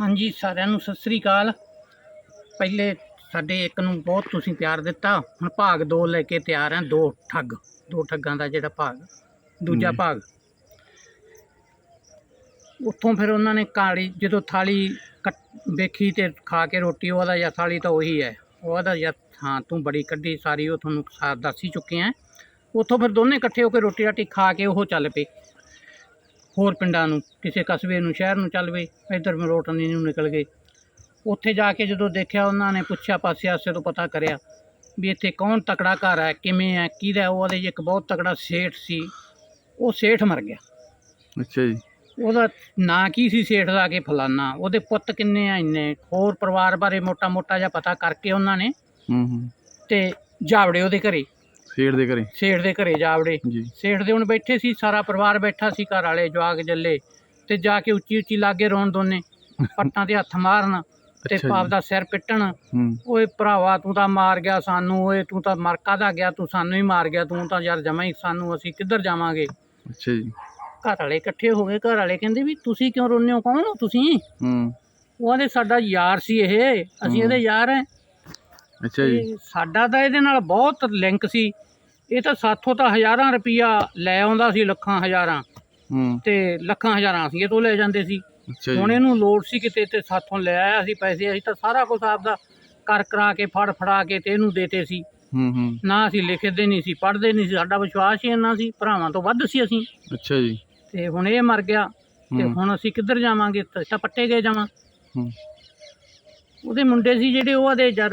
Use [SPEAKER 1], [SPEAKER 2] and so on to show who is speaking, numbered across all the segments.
[SPEAKER 1] ਹਾਂਜੀ ਸਾਰਿਆਂ ਨੂੰ ਸਤਿ ਸ੍ਰੀ ਅਕਾਲ। ਪਹਿਲੇ ਸਾਡੇ ਇੱਕ ਨੂੰ ਬਹੁਤ ਤੁਸੀਂ ਪਿਆਰ ਦਿੱਤਾ। ਹੁਣ ਭਾਗ 2 ਲੈ ਕੇ ਤਿਆਰ ਹਾਂ ਦੋ ਠੱਗ ਦੋ ਠੱਗਾਂ ਦਾ ਜਿਹੜਾ ਭਾਗ ਦੂਜਾ। ਭਾਗ। ਉੱਥੋਂ ਫਿਰ ਉਹਨਾਂ ਨੇ ਕਾਲੀ ਜਦੋਂ ਥਾਲੀ ਵੇਖੀ ਤੇ ਖਾ ਕੇ ਰੋਟੀ ਉਹਦਾ ਜਾਂ ਥਾਲੀ ਤਾਂ ਉਹੀ ਹੈ। ਉਹਦਾ ਜਾਂ ਹਾਂ ਤੂੰ ਬੜੀ ਕੱਢੀ ਸਾਰੀ ਉਹ ਤੁਹਾਨੂੰ ਦੱਸ ਹੀ ਚੁੱਕੇ ਆ ਉੱਥੋਂ ਫਿਰ ਦੋਨੇ ਇਕੱਠੇ ਹੋ ਕੇ ਰੋਟੀ ਰਾਟੀ ਖਾ ਕੇ ਉਹ ਚੱਲ ਪਏ। ਹੋਰ ਪਿੰਡਾਂ ਨੂੰ ਕਿਸੇ ਕਸਬੇ ਨੂੰ ਸ਼ਹਿਰ ਨੂੰ ਚੱਲ ਪਏ ਇੱਧਰ ਮਰੋਟਨੀ ਨੂੰ ਨਿਕਲ ਗਏ। ਉੱਥੇ ਜਾ ਕੇ ਜਦੋਂ ਦੇਖਿਆ ਉਹਨਾਂ ਨੇ ਪੁੱਛਿਆ ਪਾਸੇ ਆਸੇ ਤੋਂ ਪਤਾ ਕਰਿਆ ਵੀ ਇੱਥੇ ਕੌਣ ਤਕੜਾ ਘਰ ਹੈ ਕਿਵੇਂ ਹੈ ਕਿਹਦਾ? ਉਹਦੇ ਇੱਕ ਬਹੁਤ ਤਕੜਾ ਸੇਠ ਸੀ ਉਹ ਸੇਠ ਮਰ ਗਿਆ।
[SPEAKER 2] ਅੱਛਾ ਜੀ।
[SPEAKER 1] ਉਹਦਾ ਨਾਂ ਕੀ ਸੀ ਸੇਠ ਦਾ ਕਿ ਫਲਾਨਾ। ਉਹਦੇ ਪੁੱਤ ਕਿੰਨੇ ਆ ਇੰਨੇ? ਹੋਰ ਪਰਿਵਾਰ ਬਾਰੇ ਮੋਟਾ ਮੋਟਾ ਜਿਹਾ ਪਤਾ ਕਰਕੇ ਉਹਨਾਂ ਨੇ
[SPEAKER 2] ਹੂੰ ਹੂੰ।
[SPEAKER 1] ਤੇ ਜਾਵੜੇ ਉਹਦੇ ਘਰੇ।
[SPEAKER 2] ਸੇਠ ਦੇ ਘਰੇ?
[SPEAKER 1] ਸੇਠ ਦੇ ਘਰੇ ਜਾਵੜੇ।
[SPEAKER 2] ਜੀ।
[SPEAKER 1] ਸੇਠ ਦੇ ਹੁਣ ਬੈਠੇ ਸੀ ਸਾਰਾ ਪਰਿਵਾਰ ਬੈਠਾ ਸੀ ਘਰ ਵਾਲੇ ਜਵਾਕ ਜੱਲੇ। ਤੇ ਜਾ ਕੇ ਉੱਚੀ ਉੱਚੀ ਲਾਗੇ ਰੋਣ ਦੋਨੇ ਪੱਟਾਂ ਤੇ ਹੱਥ ਮਾਰਨ ਤੇ ਪਾਪ
[SPEAKER 2] ਜੀ।
[SPEAKER 1] ਦਾ ਸਿਰ ਪਿੱਟਣ। ਓਏ ਭਰਾਵਾ ਤੂੰ ਤਾਂ ਮਾਰ ਗਿਆ ਸਾਨੂੰ ਓਏ ਤੂੰ ਤਾਂ ਮਰਕਾ ਦਾ ਗਿਆ ਤੂੰ ਸਾਨੂੰ ਹੀ ਮਾਰ ਗਿਆ ਤੂੰ ਤਾਂ ਯਾਰ ਜਮਾ ਹੀ ਸਾਨੂੰ ਅਸੀਂ ਕਿੱਧਰ ਜਾਵਾਂਗੇ?
[SPEAKER 2] ਅੱਛਾ ਜੀ।
[SPEAKER 1] ਘਰ ਵਾਲੇ ਇਕੱਠੇ ਹੋ ਗਏ ਘਰ ਵਾਲੇ ਕਹਿੰਦੇ ਵੀ ਤੁਸੀਂ ਕਿਉਂ ਰੋਂਦੇ ਹੋ ਕੌਣ ਹੋ ਤੁਸੀਂ?
[SPEAKER 2] ਹੂੰ।
[SPEAKER 1] ਉਹ ਕਹਿੰਦੇ ਸਾਡਾ ਯਾਰ ਸੀ ਇਹ ਅਸੀਂ। ਇਹਦੇ ਯਾਰ ਹਾਂ।
[SPEAKER 2] ਅੱਛਾ ਜੀ।
[SPEAKER 1] ਤੇ ਸਾਡਾ ਤਾਂ ਇਹਦੇ ਨਾਲ ਬਹੁਤ ਲਿੰਕ ਸੀ। ਇਹ ਤਾਂ ਸਾਥੋਂ ਤਾਂ ਹਜ਼ਾਰਾਂ ਰੁਪਈਆ ਲੈ ਆਉਂਦਾ ਸੀ ਲੱਖਾਂ ਹਜ਼ਾਰਾਂ।
[SPEAKER 2] ਹੂੰ।
[SPEAKER 1] ਤੇ ਲੱਖਾਂ ਹਜ਼ਾਰਾਂ ਅਸੀਂ ਇਹ ਤੋਂ ਲੈ ਜਾਂਦੇ ਸੀ।
[SPEAKER 2] ਅੱਛਾ
[SPEAKER 1] ਹੁਣ
[SPEAKER 2] ਜੀ
[SPEAKER 1] ਇਹਨੂੰ ਲੋੜ ਸੀ ਕਿਤੇ ਤੇ ਸਾਥੋਂ ਲੈ ਆਇਆ ਸੀ ਪੈਸੇ ਅਸੀਂ ਤਾਂ ਸਾਰਾ ਕੁਝ ਆਪਦਾ ਕਰ ਕਰਾ ਕੇ ਫੜ ਫੜਾ ਕੇ ਤੇ ਇਹਨੂੰ ਦੇਤੇ ਸੀ।
[SPEAKER 2] ਹੂੰ ਹੂੰ।
[SPEAKER 1] ਨਾ ਅਸੀਂ ਲਿਖਦੇ ਨਹੀਂ ਸੀ ਪੜ੍ਹਦੇ ਨਹੀਂ ਸੀ। ਸਾਡਾ ਵਿਸ਼ਵਾਸ ਹੀ ਇੰਨਾ ਸੀ ਭਰਾਵਾਂ ਤੋਂ ਵੱਧ ਸੀ ਅਸੀਂ।
[SPEAKER 2] ਅੱਛਾ ਜੀ।
[SPEAKER 1] ਤੇ ਹੁਣ ਇਹ ਮਰ ਗਿਆ। ਤੇ
[SPEAKER 2] ਹੂੰ।
[SPEAKER 1] ਹੁਣ ਅਸੀਂ ਕਿੱਧਰ ਜਾਵਾਂਗੇ? ਤਾਂ ਤਾਂ ਪੱਟੇ ਗਏ ਜਾਵਾਂ।
[SPEAKER 2] ਹੂੰ।
[SPEAKER 1] ਉਹਦੇ ਮੁੰਡੇ ਸੀ ਜਿਹੜੇ ਉਹ ਆਦੇ ਜਦ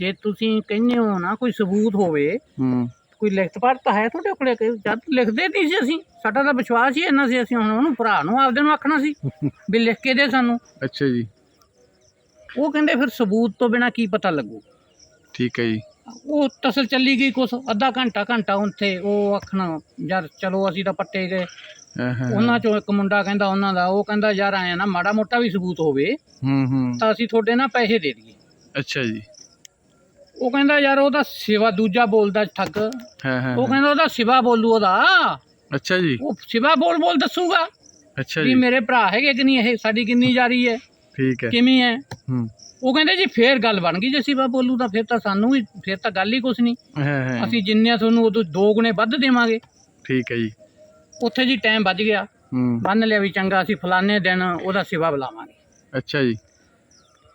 [SPEAKER 1] ਜੇ ਤੁਸੀਂ ਕਹਿੰਦੇ ਹੋ ਨਾ ਕੋਈ ਸਬੂਤ ਹੋਵੇ
[SPEAKER 2] ਹੂੰ।
[SPEAKER 1] ਕੋਈ ਲਿਖਤ ਪੜ੍ਹ ਤਾਂ ਹੈ ਤੁਹਾਡੇ ਕੋਲੇ ਕਿ ਜਦ ਲਿਖਦੇ ਨਹੀਂ ਸੀ ਅਸੀਂ ਸਾਡਾ ਤਾਂ ਵਿਸ਼ਵਾਸ ਹੀ ਇੰਨਾ ਸੀ ਅਸੀਂ ਹੁਣ ਉਹਨੂੰ ਭਰਾ ਨੂੰ ਆਪਦੇ ਨੂੰ ਆਖਣਾ ਸੀ ਵੀ ਲਿਖ ਕੇ ਦੇ ਸਾਨੂੰ।
[SPEAKER 2] ਅੱਛਾ ਜੀ।
[SPEAKER 1] ਉਹ ਕਹਿੰਦੇ ਫਿਰ ਸਬੂਤ ਤੋਂ ਬਿਨਾ ਕੀ ਪਤਾ ਲੱਗੂ?
[SPEAKER 2] ਠੀਕ ਹੈ ਜੀ।
[SPEAKER 1] ਉਹ ਤਸਲ ਚੱਲੀ ਗਈ ਕੁਛ ਅੱਧਾ ਘੰਟਾ ਘੰਟਾ ਉੱਥੇ ਉਹ ਆਖਣਾ ਯਾਰ ਚਲੋ ਅਸੀਂ ਤਾਂ ਪੱਟੇ ਗਏ। ਉਹਨਾਂ ਚੋਂ ਇੱਕ ਮੁੰਡਾ ਕਹਿੰਦਾ ਉਹਨਾਂ ਦਾ ਉਹ ਕਹਿੰਦਾ ਯਾਰ ਆਇਆ ਨਾ ਮਾੜਾ ਮੋਟਾ ਵੀ ਸਬੂਤ ਹੋਵੇ
[SPEAKER 2] ਹੂੰ ਹੂੰ।
[SPEAKER 1] ਤਾਂ ਅਸੀਂ ਤੁਹਾਡੇ ਨਾਲ ਪੈਸੇ ਦੇ ਦਈਏ।
[SPEAKER 2] ਅੱਛਾ ਜੀ।
[SPEAKER 1] ਉਹ ਕਹਿੰਦਾ ਯਾਰ ਉਹਦਾ ਸਿਵਾ ਦੂਜਾ ਬੋਲਦਾ ਠੱਗ।
[SPEAKER 2] ਹਾਂ ਹਾਂ
[SPEAKER 1] ਉਹ। ਕਹਿੰਦਾ ਉਹਦਾ ਸਿਵਾ ਬੋਲੂ ਉਹਦਾ।
[SPEAKER 2] ਅੱਛਾ ਜੀ।
[SPEAKER 1] ਉਹ ਸਿਵਾ ਬੋਲ ਬੋਲ ਦੱਸੂਗਾ
[SPEAKER 2] ਅੱਛਾ
[SPEAKER 1] ਵੀ
[SPEAKER 2] ਜੀ।
[SPEAKER 1] ਮੇਰੇ ਭਰਾ ਹੈਗੇ ਕਿ ਨਹੀਂ ਇਹ ਸਾਡੀ ਕਿੰਨੀ ਜਾਰੀ ਹੈ
[SPEAKER 2] ਠੀਕ ਹੈ।
[SPEAKER 1] ਕਿਵੇਂ ਹੈ।
[SPEAKER 2] ਹੂੰ।
[SPEAKER 1] ਉਹ ਕਹਿੰਦੇ ਜੀ ਫੇਰ ਗੱਲ ਬਣ ਗਈ ਜੇ ਸਿਵਾ ਬੋਲੂ ਤਾਂ ਫਿਰ ਤਾਂ ਸਾਨੂੰ ਵੀ ਫਿਰ ਤਾਂ ਗੱਲ ਹੀ ਕੁਛ ਨਹੀਂ।
[SPEAKER 2] ਹਾਂ ਹਾਂ
[SPEAKER 1] ਅਸੀਂ ਜਿੰਨੇ ਤੁਹਾਨੂੰ ਉਦੋਂ ਦੋ ਗੁਣੇ ਵੱਧ ਦੇਵਾਂਗੇ।
[SPEAKER 2] ਠੀਕ ਹੈ ਜੀ।
[SPEAKER 1] ਉੱਥੇ ਜੀ ਟਾਈਮ ਵੱਜ ਗਿਆ।
[SPEAKER 2] ਹੂੰ।
[SPEAKER 1] ਬੰਨ ਲਿਆ ਵੀ ਚੰਗਾ ਅਸੀਂ ਫਲਾਣੇ ਦਿਨ ਉਹਦਾ ਸਿਵਾ ਬੁਲਾਵਾਂਗੇ।
[SPEAKER 2] ਅੱਛਾ ਜੀ।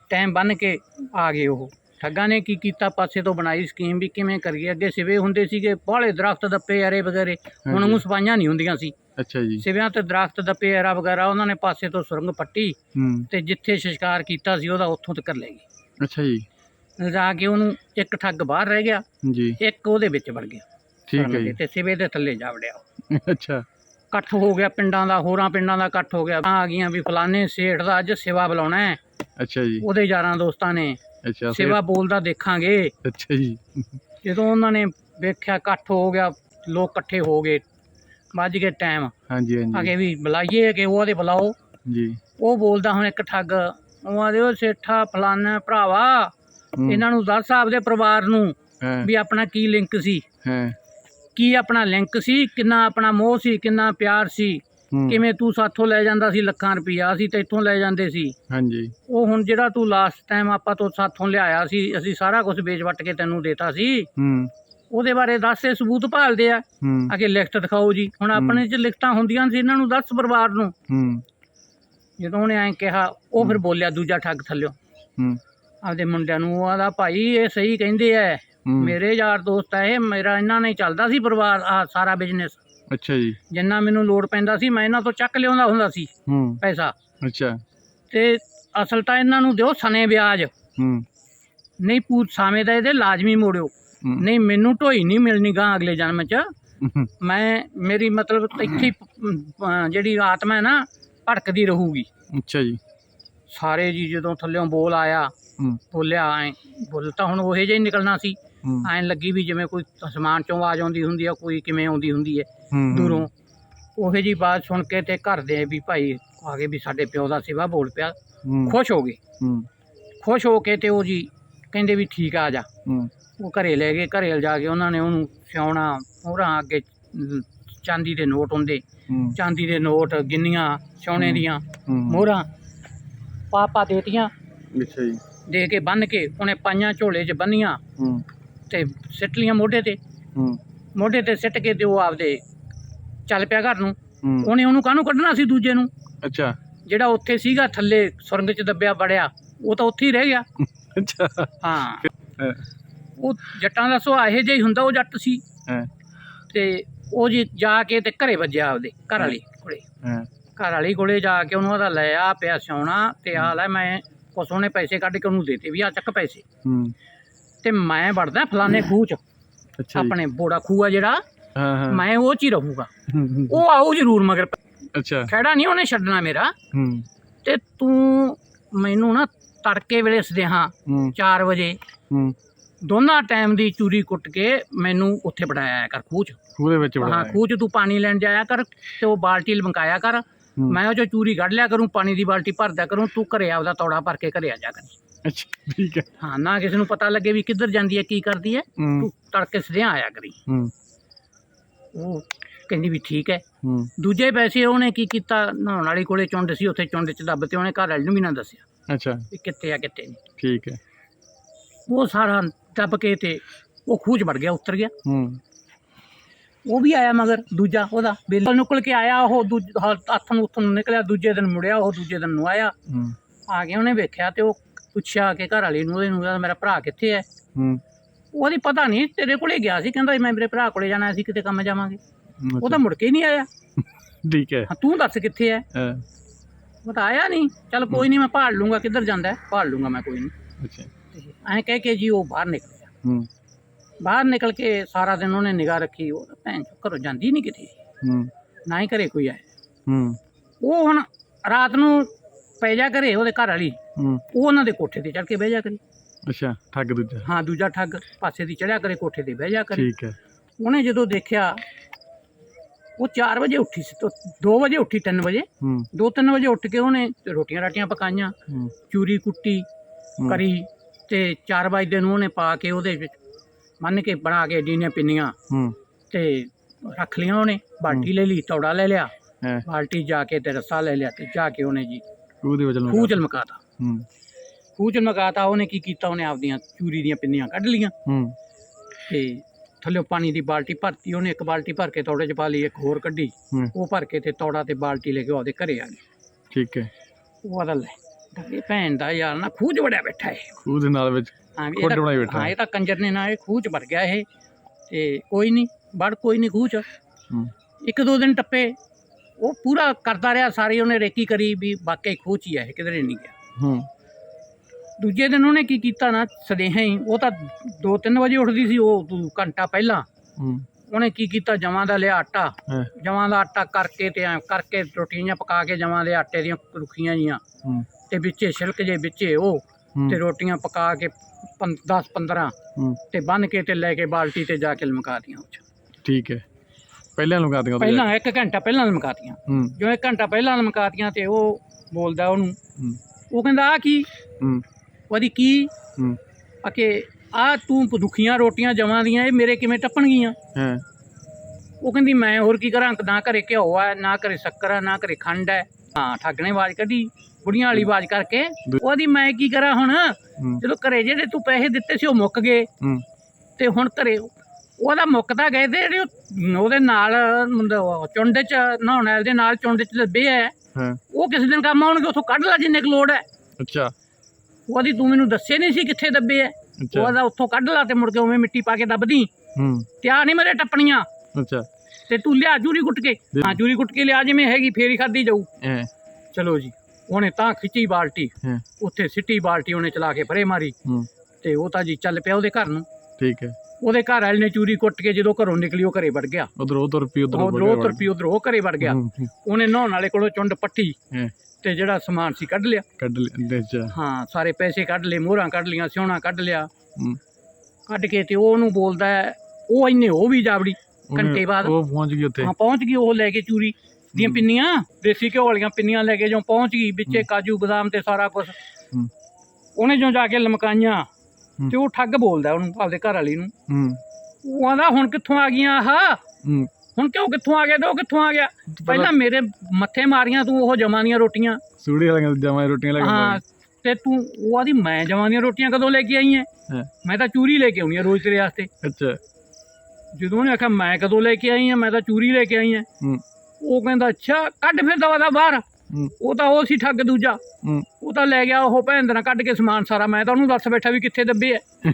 [SPEAKER 1] ਟਾਈਮ ਬੰਨ ਕੇ ਆ ਗਏ ਉਹ। ਠੱਗਾਂ ਨੇ ਕੀ ਕੀਤਾ? ਪਾਸੇ ਤੋਂ ਬਣਾਈ ਸਕੀਮ ਵੀ ਕਿਵੇਂ ਕਰੀਏ? ਅੱਗੇ ਸਿਵੇ ਹੁੰਦੇ ਸੀਗੇ ਬਾਹਲੇ ਦਰਖਤ ਦੱਪੇ ਅਰੇ ਵਗੈਰੇ। ਹੁਣ। ਉਹ ਸਫਾਈਆਂ ਨਹੀਂ ਹੁੰਦੀਆਂ ਸੀ।
[SPEAKER 2] ਅੱਛਾ ਜੀ।
[SPEAKER 1] ਸਿਵਿਆਂ ਤੇ ਦਰਖਤ ਦੱਪੇ ਅਰਾ ਵਗੈਰਾ ਉਹਨਾਂ ਨੇ ਪਾਸੇ ਤੋਂ ਸੁਰੰਗ ਪੱਟੀ ਤੇ ਜਿੱਥੇ ਸ਼ਿਕਾਰ ਕੀਤਾ ਸੀ ਉਹਦਾ ਉੱਥੋਂ ਤੱਕ ਲੈ ਗਏ
[SPEAKER 2] ਅੱਛਾ ਜੀ।
[SPEAKER 1] ਜਾ ਕੇ ਉਹਨੂੰ ਇੱਕ ਠੱਗ ਬਾਹਰ ਰਹਿ ਗਿਆ।
[SPEAKER 2] ਜੀ।
[SPEAKER 1] ਇੱਕ ਉਹਦੇ ਵਿੱਚ ਵੜ ਗਿਆ।
[SPEAKER 2] ਠੀਕ ਹੈ ਜੀ।
[SPEAKER 1] ਤੇ ਸਿਵੇ ਦੇ ਥੱਲੇ ਜਾ ਵੜਿਆ।
[SPEAKER 2] ਅੱਛਾ।
[SPEAKER 1] ਇਕੱਠ ਹੋ ਗਿਆ ਪਿੰਡਾਂ ਦਾ ਹੋਰਾਂ ਪਿੰਡਾਂ ਦਾ ਇਕੱਠ ਹੋ ਗਿਆ। ਆ ਗਈਆਂ ਵੀ ਫਲਾਣੇ ਸੇਠ ਦਾ ਅੱਜ ਸੇਵਾ ਬੁਲਾਉਣਾ ਹੈ।
[SPEAKER 2] ਅੱਛਾ ਜੀ।
[SPEAKER 1] ਉਹਦੇ ਯਾਰਾਂ ਦੋਸਤਾਂ ਨੇ
[SPEAKER 2] ਅੱਛਾ ਫਿਰ-
[SPEAKER 1] ਸੇਵਾ ਬੋਲਦਾ ਦੇਖਾਂਗੇ।
[SPEAKER 2] ਅੱਛਾ ਜੀ।
[SPEAKER 1] ਜਦੋਂ ਉਹਨਾਂ ਨੇ ਵੇਖਿਆ ਇਕੱਠ ਹੋ ਗਿਆ ਲੋਕ ਇਕੱਠੇ ਹੋ ਗਏ ਵੱਜ ਗਏ ਟਾਈਮ
[SPEAKER 2] ਹਾਂਜੀ ਹਾਂਜੀ।
[SPEAKER 1] ਅਗੇ ਵੀ ਬੁਲਾਈਏ ਕਿ ਉਹ ਉਹਦੇ ਬੁਲਾਓ।
[SPEAKER 2] ਜੀ।
[SPEAKER 1] ਉਹ ਬੋਲਦਾ ਹੁਣ ਇੱਕ ਠੱਗ ਉਹ ਆਦੇ ਉਹ ਸੇਠਾ ਫਲਾਨਾ ਭਰਾਵਾ
[SPEAKER 2] ਹੂੰ,
[SPEAKER 1] ਇਹਨਾਂ ਨੂੰ ਦੱਸ ਆਪਦੇ ਪਰਿਵਾਰ ਨੂੰ
[SPEAKER 2] ਹਾਂ।
[SPEAKER 1] ਵੀ ਆਪਣਾ ਕੀ ਲਿੰਕ ਸੀ?
[SPEAKER 2] ਹਾਂ।
[SPEAKER 1] ਕੀ ਆਪਣਾ ਲਿੰਕ ਸੀ? ਕਿੰਨਾ ਆਪਣਾ ਮੋਹ ਸੀ? ਕਿੰਨਾ ਪਿਆਰ ਸੀ? ਕਿਵੇਂ ਤੂੰ ਸਾਥੋਂ ਲੈ ਜਾਂਦਾ ਸੀ ਲੱਖਾਂ ਰੁਪਈਆ? ਅਸੀਂ ਤਾਂ ਇੱਥੋਂ ਲੈ ਜਾਂਦੇ ਸੀ।
[SPEAKER 2] ਹਾਂਜੀ।
[SPEAKER 1] ਉਹ ਹੁਣ ਜਿਹੜਾ ਤੂੰ ਲਾਸਟ ਟਾਈਮ ਆਪਾਂ ਤੋਂ ਸਾਥੋਂ ਲਿਆਇਆ ਸੀ ਅਸੀਂ ਸਾਰਾ ਕੁਝ ਵੇਚ ਵੱਟ ਕੇ ਤੈਨੂੰ ਦੇਤਾ ਸੀ।
[SPEAKER 2] ਹੂੰ।
[SPEAKER 1] ਉਹਦੇ ਬਾਰੇ ਦੱਸ ਇਹ ਸਬੂਤ ਭਾਲਦੇ ਆ। ਅਗੇ ਲਿਖਤ ਦਿਖਾਓ ਜੀ। ਹੁਣ ਆਪਣੇ ਚ ਲਿਖਤਾਂ ਹੁੰਦੀਆਂ ਸੀ ਇਹਨਾਂ ਨੂੰ ਦੱਸ ਪਰਿਵਾਰ ਨੂੰ।
[SPEAKER 2] ਹੂੰ।
[SPEAKER 1] ਜਦੋਂ ਉਹਨੇ ਐਂ ਕਿਹਾ ਉਹ ਫਿਰ ਬੋਲਿਆ ਦੂਜਾ ਠੱਗ ਥੱਲਿਓ।
[SPEAKER 2] ਹੂੰ।
[SPEAKER 1] ਆਪਦੇ ਮੁੰਡਿਆਂ ਨੂੰ ਉਹ ਆਦਾ ਭਾਈ ਇਹ ਸਹੀ ਕਹਿੰਦੇ ਐ ਮੇਰੇ ਯਾਰ ਦੋਸਤ ਐ ਇਹ ਮੇਰਾ ਇਹਨਾਂ ਨੇ ਚੱਲਦਾ ਸੀ ਪਰਿਵਾਰ ਆ ਸਾਰਾ ਬਿਜ਼ਨਸ
[SPEAKER 2] ਅੱਛਾ ਜੀ।
[SPEAKER 1] ਜਿੰਨਾ ਮੈਨੂੰ ਲੋਡ ਪੈਂਦਾ ਸੀ ਮੈਂ ਇਹਨਾਂ ਤੋਂ ਚੱਕ ਲਿਆਉਂਦਾ ਹੁੰਦਾ ਸੀ
[SPEAKER 2] ਹੂੰ।
[SPEAKER 1] ਪੈਸਾ।
[SPEAKER 2] ਅੱਛਾ।
[SPEAKER 1] ਤੇ ਅਸਲ ਤਾਂ ਇਹਨਾਂ ਨੂੰ ਦਿਓ ਸਨੇ ਵਿਆਜ।
[SPEAKER 2] ਹੂੰ।
[SPEAKER 1] ਨਹੀਂ ਪੂਤ ਸਾਵੇਂ ਦਾ ਇਹਦੇ ਲਾਜ਼ਮੀ ਮੋੜਿਓ।
[SPEAKER 2] ਹੂੰ,
[SPEAKER 1] ਨਹੀਂ ਮੈਨੂੰ ਢੋਈ ਨਹੀਂ ਮਿਲਣੀ ਗਾਂ ਅਗਲੇ ਜਨਮ ਚ।
[SPEAKER 2] ਹੂੰ,
[SPEAKER 1] ਮੈਂ ਮੇਰੀ ਮਤਲਬ ਇੱਥੇ ਹੀ, ਅਮ, ਜਿਹੜੀ ਆਤਮਾ ਹੈ ਨਾ ਭੜਕਦੀ ਰਹੂਗੀ।
[SPEAKER 2] ਅੱਛਾ ਜੀ।
[SPEAKER 1] ਸਾਰੇ ਜੀ ਜਦੋਂ ਥੱਲਿਓਂ ਬੋਲ ਆਇਆ
[SPEAKER 2] ਹੂੰ।
[SPEAKER 1] ਬੋਲਿਆ ਐ ਬੋਲ ਤਾਂ ਹੁਣ ਉਹੇ ਜਿਹਾ ਹੀ ਨਿਕਲਣਾ ਸੀ।
[SPEAKER 2] ਹੂੰ।
[SPEAKER 1] ਐਂ ਲੱਗੀ ਵੀ ਜਿਵੇਂ ਕੋਈ ਅਸਮਾਨ ਚੋਂ ਆਵਾਜ਼ ਆਉਂਦੀ ਹੁੰਦੀ ਆ ਕੋਈ ਕਿਵੇਂ ਆਉਂਦੀ ਹੁੰਦੀ ਹੈ
[SPEAKER 2] ਹੂੰ,
[SPEAKER 1] ਦੂਰੋਂ। ਉਹੇ ਜੀ ਬਾਤ ਸੁਣ ਕੇ ਤੇ ਘਰ ਦੇ ਵੀ ਭਾਈ ਆ ਗਏ ਵੀ ਸਾਡੇ ਪਿਓ ਦਾ ਸਿਵਾ ਬੋਲ ਪਿਆ।
[SPEAKER 2] ਹੂੰ।
[SPEAKER 1] ਖੁਸ਼ ਹੋ ਗਏ।
[SPEAKER 2] ਹੂੰ।
[SPEAKER 1] ਖੁਸ਼ ਹੋ ਕੇ ਤੇ ਉਹ ਜੀ ਕਹਿੰਦੇ ਵੀ ਠੀਕ ਆ ਜਾ।
[SPEAKER 2] ਹੂੰ।
[SPEAKER 1] ਉਹ ਘਰੇ ਲੈ ਗਏ ਘਰੇ ਜਾ ਕੇ ਉਹਨਾਂ ਨੇ ਉਹਨੂੰ ਸਿਆਉਣਾ ਉਹਰਾਂ ਅੱਗੇ ਅਮ, ਚਾਂਦੀ ਦੇ ਨੋਟ ਹੁੰਦੇ।
[SPEAKER 2] ਹੂੰ।
[SPEAKER 1] ਚਾਂਦੀ ਦੇ ਨੋਟ ਗਿੰਨੀਆਂ ਸੋਨੇ ਦੀਆਂ
[SPEAKER 2] ਹੂੰ,
[SPEAKER 1] ਮੋਹਰਾਂ ਪਾਪਾ ਦੇਤੀਆਂ।
[SPEAKER 2] ਅੱਛਾ ਜੀ।
[SPEAKER 1] ਦੇ ਕੇ ਬੰਨ ਕੇ ਉਹਨੇ ਪਾਈਆਂ ਝੋਲੇ 'ਚ ਬੰਨੀਆਂ
[SPEAKER 2] ਹੂੰ।
[SPEAKER 1] ਤੇ ਸਿੱਟ ਲੀਆਂ ਮੋਢੇ ਤੇ।
[SPEAKER 2] ਹੂੰ।
[SPEAKER 1] ਮੋਢੇ ਤੇ ਸਿੱਟ ਕੇ ਤੇ ਉਹ ਆਪਦੇ ਚੱਲ ਪਿਆ ਘਰ ਨੂੰ।
[SPEAKER 2] ਹੂੰ।
[SPEAKER 1] ਉਹਨੇ ਉਹਨੂੰ ਕਾਹਨੂੰ ਕੱਢਣਾ ਸੀ ਦੂਜੇ ਨੂੰ?
[SPEAKER 2] ਅੱਛਾ।
[SPEAKER 1] ਜਿਹੜਾ ਉੱਥੇ ਸੀਗਾ ਥੱਲੇ ਸੁਰੰਗ 'ਚ ਦੱਬਿਆ ਬੜਿਆ ਉਹ ਤਾਂ ਉੱਥੇ ਹੀ ਰਹਿ ਗਿਆ।
[SPEAKER 2] ਅੱਛਾ।
[SPEAKER 1] ਹਾਂ।
[SPEAKER 2] ਹਾਂ,
[SPEAKER 1] ਉਹ ਜੱਟਾਂ ਦਾ ਸੁਭਾਅ ਇਹੋ ਜਿਹਾ ਹੀ ਹੁੰਦਾ ਉਹ ਜੱਟ ਸੀ।
[SPEAKER 2] ਹਾਂ।
[SPEAKER 1] ਤੇ ਉਹ ਜੀ ਜਾ ਕੇ ਤੇ ਘਰੇ ਵੱਜਿਆ ਆਪਦੇ ਘਰ ਵਾਲੀ ਕੋਲੇ।
[SPEAKER 2] ਹਾਂ।
[SPEAKER 1] ਘਰ ਵਾਲੀ ਕੋਲੇ ਜਾ ਕੇ ਉਹਨੂੰ ਉਹਦਾ ਲੈ ਆ ਪਿਆ ਸਿਉਣਾ ਤੇ ਆ ਲੈ ਮੈਂ ਕੁਛ ਉਹਨੇ ਪੈਸੇ ਕੱਢ ਕੇ ਉਹਨੂੰ ਦੇਤੇ ਵੀ ਆ ਚੱਕ ਪੈਸੇ।
[SPEAKER 2] ਹੂੰ।
[SPEAKER 1] ਤੇ ਮੈਂ ਵੜਦਾ ਫਲਾਣੇ ਖੂਹ ਚ
[SPEAKER 2] ਅੱਛਾ ਜੀ।
[SPEAKER 1] ਆਪਣੇ ਬੋੜਾ ਖੂਹ ਆ ਜਿਹੜਾ
[SPEAKER 2] ਹਾਂ ਹਾਂ।
[SPEAKER 1] ਮੈਂ ਉਹ ਚ ਹੀ ਰਹੂਗਾ।
[SPEAKER 2] ਹੂੰ, ਹੂੰ,
[SPEAKER 1] ਉਹ ਆਊ ਜ਼ਰੂਰ ਮਗਰ।
[SPEAKER 2] ਅੱਛਾ।
[SPEAKER 1] ਖੜਾ ਨਹੀਂ ਉਹਨੇ ਛੱਡਣਾ ਮੇਰਾ।
[SPEAKER 2] ਹੂੰ।
[SPEAKER 1] ਤੇ ਤੂੰ ਮੈਨੂੰ ਨਾ ਤੜਕੇ ਵੇਲੇ ਸਦੇਹਾਂ
[SPEAKER 2] ਹੂੰ
[SPEAKER 1] 4 ਵਜੇ।
[SPEAKER 2] ਹੂੰ।
[SPEAKER 1] ਦੋਨਾਂ ਟਾਈਮ ਦੀ ਚੂਰੀ ਕੁੱਟ ਕੇ ਮੈਨੂੰ ਉੱਥੇ ਬਿਠਾਇਆ ਕਰ ਖੂਹ ਚ।
[SPEAKER 2] ਖੂਹ ਦੇ ਵਿੱਚ
[SPEAKER 1] ਹਾਂ
[SPEAKER 2] ਬੜਾ
[SPEAKER 1] ਖੂਹ ਚ ਤੂੰ ਪਾਣੀ ਲੈਣ ਜਾਇਆ ਕਰ ਤੇ ਉਹ ਬਾਲਟੀ ਲਮਕਾਇਆ ਕਰ। ਮੈਂ ਉਹ ਚੋਂ ਚੂਰੀ ਕੱਢ ਲਿਆ ਕਰੂੰ ਪਾਣੀ ਦੀ ਬਾਲਟੀ ਭਰਦਾ ਕਰੂੰ ਤੂੰ ਘਰੇ ਆਪਦਾ ਤੌੜਾ ਭਰ ਕੇ ਘਰੇ ਆ ਜਾ ਕਰ।
[SPEAKER 2] ਅੱਛਾ ਠੀਕ ਹੈ।
[SPEAKER 1] ਹਾਂ ਨਾ ਕਿਸੇ ਨੂੰ ਪਤਾ ਲੱਗੇ ਵੀ ਕਿੱਧਰ ਜਾਂਦੀ ਹੈ ਕੀ ਕਰਦੀ ਹੈ।
[SPEAKER 2] ਹੂੰ।
[SPEAKER 1] ਤੂੰ ਤੜਕੇ ਸਦਿਆਂ ਆਇਆ ਕਰੀ।
[SPEAKER 2] ਹੂੰ।
[SPEAKER 1] ਉਹ ਕਹਿੰਦੀ ਵੀ ਠੀਕ ਹੈ।
[SPEAKER 2] ਹੂੰ।
[SPEAKER 1] ਦੂਜੇ ਪੈਸੇ ਉਹਨੇ ਕੀ ਕੀਤਾ? ਨਹਾਉਣ ਵਾਲੀ ਕੋਲੇ ਚੁੰਡ ਸੀ ਉੱਥੇ ਚੁੰਡ 'ਚ ਦੱਬ ਤੇ ਉਹਨੇ ਘਰ ਵਾਲੀ ਨੂੰ ਵੀ ਨਾ ਦੱਸਿਆ।
[SPEAKER 2] ਅੱਛਾ।
[SPEAKER 1] ਵੀ ਕਿੱਥੇ ਆ ਕਿੱਥੇ ਨਹੀਂ।
[SPEAKER 2] ਠੀਕ ਹੈ।
[SPEAKER 1] ਉਹ ਸਾਰਾ ਦੱਬ ਕੇ ਤੇ ਉਹ 'ਚ ਵੜ ਗਿਆ ਉੱਤਰ ਗਿਆ।
[SPEAKER 2] ਹੂੰ।
[SPEAKER 1] ਉਹ ਵੀ ਆਇਆ ਮਗਰ ਦੂਜਾ ਉਹਦਾ। ਬਿੱਲ ਨਿਕਲ ਕੇ ਆਇਆ ਉਹ ਦੂਜ ਹੱਥ ਨੂੰ ਉੱਥੋਂ ਨਿਕਲਿਆ ਦੂਜੇ ਦਿਨ ਮੁੜਿਆ ਉਹ ਦੂਜੇ ਦਿਨ ਨੂੰ ਆਇਆ।
[SPEAKER 2] ਹੂੰ।
[SPEAKER 1] ਆ ਕੇ ਉਹਨੇ ਵੇਖਿਆ ਤੇ ਉਹ ਪੁੱਛਿਆ ਕਿ ਘਰ ਵਾਲੀ ਨੂੰ ਉਹਦੇ ਨੂੰ ਮੇਰਾ ਭਰਾ ਕਿੱਥੇ ਹੈ?
[SPEAKER 2] ਹੂੰ।
[SPEAKER 1] ਉਹਦੀ ਪਤਾ ਨਹੀਂ ਤੇਰੇ ਕੋਲੇ ਗਿਆ ਸੀ ਕਹਿੰਦਾ ਮੈਂ ਮੇਰੇ ਭਰਾ ਕੋਲੇ ਜਾਣਾ ਸੀ ਕਿਤੇ ਕੰਮ ਜਾਵਾਂਗੇ। ਉਹ ਤਾਂ ਮੁੜ ਕੇ ਹੀ ਨਹੀਂ ਆਇਆ।
[SPEAKER 2] ਠੀਕ ਹੈ।
[SPEAKER 1] ਹਾਂ ਤੂੰ ਦੱਸ ਕਿੱਥੇ ਹੈ?
[SPEAKER 2] ਹਾਂ,
[SPEAKER 1] ਉਹ ਤਾਂ ਆਇਆ ਨਹੀਂ ਚੱਲ ਕੋਈ ਨਹੀਂ ਮੈਂ ਭਾਲ ਲੂੰਗਾ ਕਿੱਧਰ ਜਾਂਦਾ ਹੈ? ਭਾਲ ਲੂੰਗਾ ਮੈਂ ਕੋਈ ਨਹੀਂ
[SPEAKER 2] ਅੱਛਾ।
[SPEAKER 1] ਐਂ ਕਹਿ ਕੇ ਜੀ ਉਹ ਬਾਹਰ ਨਿਕਲ ਗਿਆ।
[SPEAKER 2] ਹੂੰ।
[SPEAKER 1] ਬਾਹਰ ਨਿਕਲ ਕੇ ਸਾਰਾ ਦਿਨ ਉਹਨੇ ਨਿਗਾਹ ਰੱਖੀ ਉਹ ਤਾਂ ਭੈਣ ਚੋਦ ਘਰੋਂ ਜਾਂਦੀ ਨਹੀਂ ਕਿਤੇ।
[SPEAKER 2] ਹੂੰ।
[SPEAKER 1] ਨਾ ਹੀ ਘਰੇ ਕੋਈ ਆਇਆ।
[SPEAKER 2] ਹੂੰ।
[SPEAKER 1] ਉਹ ਹੁਣ ਰਾਤ ਨੂੰ ਪੈ ਜਾ ਘਰੇ ਉਹਦੇ ਘਰ ਵਾਲੀ।
[SPEAKER 2] ਹੂੰ।
[SPEAKER 1] ਉਹ ਉਹਨਾਂ ਦੇ ਕੋਠੇ ਤੇ ਚੜ ਕੇ ਬਹਿ ਜਾ ਕਰੀ।
[SPEAKER 2] ਅੱਛਾ ਠੱਗ ਦੂਜਾ?
[SPEAKER 1] ਹਾਂ ਦੂਜਾ ਠੱਗ ਪਾਸੇ ਦੀ ਚੜਿਆ ਕਰੇ ਕੋਠੇ ਤੇ ਬਹਿ ਜਾ ਕਰੀ।
[SPEAKER 2] ਠੀਕ ਹੈ।
[SPEAKER 1] ਉਹਨੇ ਜਦੋਂ ਦੇਖਿਆ ਉਹ 4 ਵਜੇ ਉੱਠੀ ਸੀ ਤੋਂ 2 ਵਜੇ ਉੱਠੀ 3 ਵਜੇ।
[SPEAKER 2] ਹੂੰ।
[SPEAKER 1] 2-3 ਵਜੇ ਉੱਠ ਕੇ ਉਹਨੇ ਰੋਟੀਆਂ ਰਾਟੀਆਂ ਪਕਾਈਆਂ
[SPEAKER 2] ਹੂੰ।
[SPEAKER 1] ਚੂਰੀ ਕੁੱਟੀ ਕਰੀ ਤੇ 4 ਵਜੇ ਨੂੰ ਉਹਨੇ ਪਾ ਕੇ ਉਹਦੇ ਵਿੱਚ ਮੰਨ ਕੇ ਬਣਾ ਕੇ ਡੀਆਂ ਪਿੰਨੀਆਂ
[SPEAKER 2] ਹੂੰ।
[SPEAKER 1] ਤੇ ਰੱਖ ਲਈਆਂ ਉਹਨੇ ਬਾਲਟੀ ਲੈ ਲਈ ਤੌੜਾ ਲੈ ਲਿਆ ਬਾਲਟੀ ਜਾ ਕੇ ਤੇ ਰੱਸਾ ਲੈ ਲਿਆ ਤੇ ਜਾ ਕੇ ਉਹਨੇ ਜੀ
[SPEAKER 2] ਖੂਹ ਦੇ ਵਿੱਚ
[SPEAKER 1] ਖੂਹ ਚ ਲਮਕਾਤਾ। ਖੂਹ ਚ ਲਮਕਾਤਾ ਉਹਨੇ ਕੀ ਕੀਤਾ? ਉਹਨੇ ਆਪਦੀਆਂ ਚੂਰੀ ਦੀਆਂ ਪਿੰਨੀਆਂ ਕੱਢ ਲੀਆਂ
[SPEAKER 2] ਹੂੰ।
[SPEAKER 1] ਤੇ ਥੱਲੇ ਪਾਣੀ ਦੀ ਬਾਲਟੀ ਭਰਤੀ ਉਹਨੇ ਇੱਕ ਬਾਲਟੀ ਭਰ ਕੇ ਤੌੜੇ 'ਚ ਪਾ ਲਈ ਇੱਕ ਹੋਰ ਕੱਢੀ।
[SPEAKER 2] ਹੂੰ।
[SPEAKER 1] ਉਹ ਭਰ ਕੇ ਤੇ ਤੌੜਾ ਤੇ ਬਾਲਟੀ ਲੈ ਕੇ ਉਹਦੇ ਘਰੇ ਆ ਗਈ।
[SPEAKER 2] ਠੀਕ ਹੈ।
[SPEAKER 1] ਉਹ ਆਦਾ ਲੈ ਇਹ ਭੈਣ ਦਾ ਯਾਰ ਨਾ ਖੂਹ 'ਚ ਵੜਿਆ ਬੈਠਾ ਹੈ
[SPEAKER 2] ਖੂਹ ਦੇ ਨਾਲ ਵਿੱਚ
[SPEAKER 1] ਹਾਂ ਵੀ ਇਹ
[SPEAKER 2] ਖੁੱਡ
[SPEAKER 1] ਤਾਂ-
[SPEAKER 2] ਬਣਾਈ ਬੈਠਾ।
[SPEAKER 1] ਹਾਂ ਇਹ ਤਾਂ ਕੰਜਰ ਨੇ ਨਾ ਇਹ ਖੂਹ 'ਚ ਵੜ ਗਿਆ ਇਹ। ਤੇ ਕੋਈ ਨਹੀਂ ਵੜ ਕੋਈ ਨਹੀਂ ਖੂਹ 'ਚ।
[SPEAKER 2] ਹੂੰ।
[SPEAKER 1] ਇੱਕ ਦੋ ਦਿਨ ਟੱਪੇ ਉਹ ਪੂਰਾ ਕਰਦਾ ਰਿਹਾ ਸਾਰੀ ਉਹਨੇ ਰੇਕੀ ਕਰੀ ਵੀ ਵਾਕਈ ਖੂਹ 'ਚ ਹੀ ਹੈ ਇਹ ਕਿਧਰੇ ਨਹੀਂ ਗਿਆ।
[SPEAKER 2] ਹੂੰ।
[SPEAKER 1] ਦੂਜੇ ਦਿਨ ਉਹਨੇ ਕੀ ਕੀਤਾ ਨਾ ਸਦੇਹਾਂ ਹੀ ਉਹ ਤਾਂ 2-3 ਵਜੇ ਉੱਠਦੀ ਸੀ ਉਹ ਘੰਟਾ ਪਹਿਲਾਂ।
[SPEAKER 2] ਹੂੰ।
[SPEAKER 1] ਉਹਨੇ ਕੀ ਕੀਤਾ ਜਵਾਂ ਦਾ ਲਿਆ ਆਟਾ।
[SPEAKER 2] ਹੈ।
[SPEAKER 1] ਜਵਾਂ ਦਾ ਆਟਾ ਕਰਕੇ ਤੇ ਐਂ ਕਰਕੇ ਰੋਟੀਆਂ ਪਕਾ ਕੇ ਜਵਾਂ ਦੇ ਆਟੇ ਦੀਆਂ ਰੁੱਖੀਆਂ ਜੀਆਂ।
[SPEAKER 2] ਹੂੰ।
[SPEAKER 1] ਤੇ ਵਿੱਚੇ ਛਿਲਕ ਜੇ ਵਿੱਚੇ ਉਹ
[SPEAKER 2] ਹੂੰ,
[SPEAKER 1] ਤੇ ਰੋਟੀਆਂ ਪਕਾ ਕੇ 10 15
[SPEAKER 2] ਹੂੰ।
[SPEAKER 1] ਤੇ ਬੰਨ ਕੇ ਤੇ ਲੈ ਕੇ ਬਾਲਟੀ ਤੇ ਜਾ ਕੇ ਲਮਕਾ ਦੀਆਂ ਉਹ 'ਚ।
[SPEAKER 2] ਠੀਕ ਹੈ। ਪਹਿਲਾਂ ਲਮਕਾ ਦਿਆਂ ਉਹਦੇ
[SPEAKER 1] ਪਹਿਲਾਂ ਇੱਕ ਘੰਟਾ ਪਹਿਲਾਂ ਲਮਕਾਤੀਆਂ
[SPEAKER 2] ਹੂੰ।
[SPEAKER 1] ਜੋ ਇੱਕ ਘੰਟਾ ਪਹਿਲਾਂ ਲਮਕਾਤੀਆਂ ਤੇ ਉਹ ਬੋਲਦਾ ਉਹਨੂੰ।
[SPEAKER 2] ਹੂੰ।
[SPEAKER 1] ਉਹ ਕਹਿੰਦਾ ਆ ਕੀ?
[SPEAKER 2] ਹੂੰ।
[SPEAKER 1] ਉਹਦੀ ਕੀ
[SPEAKER 2] ਹੂੰ।
[SPEAKER 1] ਅਕੇ ਆ ਤੂੰ ਦੁਖੀਆਂ ਰੋਟੀਆਂ ਜਵਾਂ ਦੀਆਂ ਇਹ ਮੇਰੇ ਕਿਵੇਂ ਟੱਪਣਗੀਆਂ?
[SPEAKER 2] ਹੈ।
[SPEAKER 1] ਉਹ ਕਹਿੰਦੀ ਮੈਂ ਹੋਰ ਕੀ ਕਰਾਂ? ਨਾ ਘਰੇ ਘਿਓ ਆ ਨਾ ਘਰੇ ਸ਼ੱਕਰ ਆ ਨਾ ਘਰੇ ਖੰਡ ਹੈ ਹਾਂ ਠੱਗ ਨੇ ਆਵਾਜ਼ ਕੱਢੀ ਬੁੜੀਆਂ ਵਾਲੀ ਆਵਾਜ਼ ਕਰਕੇ। ਉਹਦੀ ਮੈਂ ਕੀ ਕਰਾਂ ਹੁਣ? ਜਦੋਂ ਘਰੇ ਜਿਹੜੇ ਤੂੰ ਪੈਸੇ ਦਿੱਤੇ ਸੀ ਉਹ ਮੁੱਕ ਗਏ। ਤੇ ਹੁਣ ਘਰੇ ਉਹਦਾ ਮੁੱਕਦਾ ਗਏ ਤੇ ਜਿਹੜੇ ਉਹ- ਉਹਦੇ ਨਾਲ ਚੁੰਡ ਚ ਨਹਾਉਣ ਵਾਲੇ ਦੇ ਨਾਲ ਚੁੰਡ ਚ ਹੈ
[SPEAKER 2] ਹਾਂ।
[SPEAKER 1] ਉਹ ਕਿਸੇ ਦਿਨ ਕੰਮ ਆਉਣਗੇ ਉੱਥੋਂ ਕੱਢ ਲੈ ਜਿੰਨੇ ਕੁ ਲੋੜ ਹੈ।
[SPEAKER 2] ਅੱਛਾ।
[SPEAKER 1] ਉਹਦੀ ਤੂੰ ਮੈਨੂੰ ਦੱਸੇ ਨਹੀਂ ਸੀ ਕਿੱਥੇ ਦੱਬੇ
[SPEAKER 2] ਅੱਛਾ।
[SPEAKER 1] ਉਹਦਾ ਉੱਥੋਂ ਕੱਢ ਲਾ ਤੇ ਮੁੜ ਕੇ ਉਵੇਂ ਮਿੱਟੀ ਪਾ ਕੇ ਦੱਬਦੀ।
[SPEAKER 2] ਹੂੰ।
[SPEAKER 1] ਤੇ ਆ ਨਹੀਂ ਮੇਰੇ ਟੱਪਣੀਆਂ।
[SPEAKER 2] ਅੱਛਾ।
[SPEAKER 1] ਤੇ ਤੂੰ ਲਿਆ ਜੂਰੀ ਕੁੱਟ ਕੇ। ਹਾਂ ਜੂਰੀ ਕੁੱਟ ਕੇ ਲਿਆ ਜਿਵੇਂ ਹੈਗੀ ਫੇਰ ਖਾਦੀ ਜਾਊ।
[SPEAKER 2] ਹੈ
[SPEAKER 1] ਚਲੋ ਜੀ ਉਹਨੇ ਤਾਂ ਖਿੱਚੀ ਬਾਲਟੀ। ਉੱਥੇ ਸਿੱਟੀ ਬਾਲਟੀ ਉਹਨੇ ਚਲਾ ਕੇ ਪਰੇ ਮਾਰੀ।
[SPEAKER 2] ਹੂੰ।
[SPEAKER 1] ਤੇ ਉਹ ਤਾਂ ਜੀ ਚੱਲ ਪਿਆ ਉਹਦੇ ਘਰ ਨੂੰ।
[SPEAKER 2] ਠੀਕ ਹੈ
[SPEAKER 1] ਉਹਦੇ ਘਰ ਵਾਲੇ ਨੇ ਚੂਰੀ ਕੁੱਟ ਕੇ ਜਦੋਂ ਘਰੋਂ ਨਿਕਲੀ ਉਹ ਘਰੇ ਵੜ ਗਿਆ।
[SPEAKER 2] ਉਧਰ ਉਹ ਤੁਰ ਪਈ ਉਧਰ
[SPEAKER 1] ਉਹ ਰੋ ਤਰਪੀ ਉਧਰ ਉਹ ਘਰੇ ਵੜ ਗਿਆ। ਉਹਨੇ ਨਹਾਉਣ ਵਾਲੇ ਕੋਲੋਂ ਚੁੰਡ ਪੱਟੀ ਤੇ ਜਿਹੜਾ ਸਮਾਨ ਸੀ ਕੱਢ ਲਿਆ।
[SPEAKER 2] ਕੱਢ ਲਿਆ
[SPEAKER 1] ਹਾਂ ਸਾਰੇ ਪੈਸੇ ਕੱਢ ਲਏ ਮੋਹਰਾਂ ਕੱਢ ਲੀਆਂ ਸਿਉਣਾ ਕੱਢ ਲਿਆ। ਕੱਢ ਕੇ ਤੇ ਉਹ ਉਹਨੂੰ ਬੋਲਦਾ ਉਹ ਇੰਨੇ ਉਹ ਵੀ ਜਾਵੜੀ ਘੰਟੇ ਬਾਅਦ।
[SPEAKER 2] ਉਹ ਪਹੁੰਚ ਗਈ ਉੱਥੇ।
[SPEAKER 1] ਹਾਂ ਪਹੁੰਚ ਗਈ ਉਹ ਲੈ ਕੇ ਚੂਰੀ। ਦੀਆਂ ਪਿੰਨੀਆਂ ਦੇਸੀ ਘਿਓ ਵਾਲੀਆਂ ਪਿੰਨੀਆਂ ਲੈ ਕੇ ਜਦੋਂ ਪਹੁੰਚ ਗਈ ਵਿੱਚੇ ਕਾਜੂ ਬਦਾਮ ਤੇ ਸਾਰਾ ਕੁਝ ਉਹਨੇ ਜਦੋਂ ਜਾ ਕੇ ਲਮਕਾਈਆਂ। ਤੇ ਉਹ ਠੱਗ ਬੋਲਦਾ ਉਹਨੂੰ ਆਪਦੇ ਘਰ ਵਾਲੀ ਨੂੰ।
[SPEAKER 2] ਹੂੰ।
[SPEAKER 1] ਉਹ ਆਂਦਾ ਹੁਣ ਕਿੱਥੋਂ ਆ ਗਈਆਂ ਆਹ?
[SPEAKER 2] ਹੂੰ।
[SPEAKER 1] ਹੁਣ ਕਿਉਂ ਕਿੱਥੋਂ ਆ ਗਿਆ? ਤੇ ਉਹ ਕਿੱਥੋਂ ਆ ਗਿਆ? ਪਹਿਲਾਂ ਮੇਰੇ ਮੱਥੇ ਮਾਰੀਆਂ ਤੂੰ ਉਹ ਜਮਾਂ ਦੀਆਂ ਰੋਟੀਆਂ।
[SPEAKER 2] ਸੂੜੀ ਵਾਲੀਆਂ ਜਮਾਂ ਰੋਟੀਆਂ ਲੈ ਕੇ
[SPEAKER 1] ਹਾਂ ਤੇ ਤੂੰ ਉਹ ਆਦੀ ਮੈਂ ਜਮਾਂ ਦੀਆਂ ਰੋਟੀਆਂ ਕਦੋਂ ਲੈ ਕੇ ਆਈ ਐ? ਮੈਂ ਤਾਂ ਚੂਰੀ ਲੈ ਕੇ ਆਉਣੀ ਆ ਰੋਜ਼ ਤੇਰੇ ਵਾਸਤੇ।
[SPEAKER 2] ਅੱਛਾ।
[SPEAKER 1] ਜਦੋਂ ਉਹਨੇ ਆਖਿਆ ਮੈਂ ਕਦੋਂ ਲੈ ਕੇ ਆਈ ਆ ਮੈਂ ਤਾਂ ਚੂਰੀ ਲੈ ਕੇ ਆਈ ਆ
[SPEAKER 2] ਹੂੰ।
[SPEAKER 1] ਉਹ ਕਹਿੰਦਾ ਅੱਛਾ ਕੱਢ ਫਿਰ ਦਵਾ ਦਾ ਬਾਹਰ।
[SPEAKER 2] ਹੂੰ
[SPEAKER 1] ਉਹ ਤਾਂ ਉਹ ਸੀ ਠੱਗ ਦੂਜਾ। ਉਹ ਤਾਂ ਲੈ ਗਿਆ ਉਹ ਭੈਣ ਦੇ ਨਾਲ ਕੱਢ ਕੇ ਸਮਾਨ ਸਾਰਾ। ਮੈਂ ਤਾਂ ਉਹਨੂੰ ਦੱਸ ਬੈਠਾ ਵੀ ਕਿੱਥੇ ਦੱਬੇ ਐ।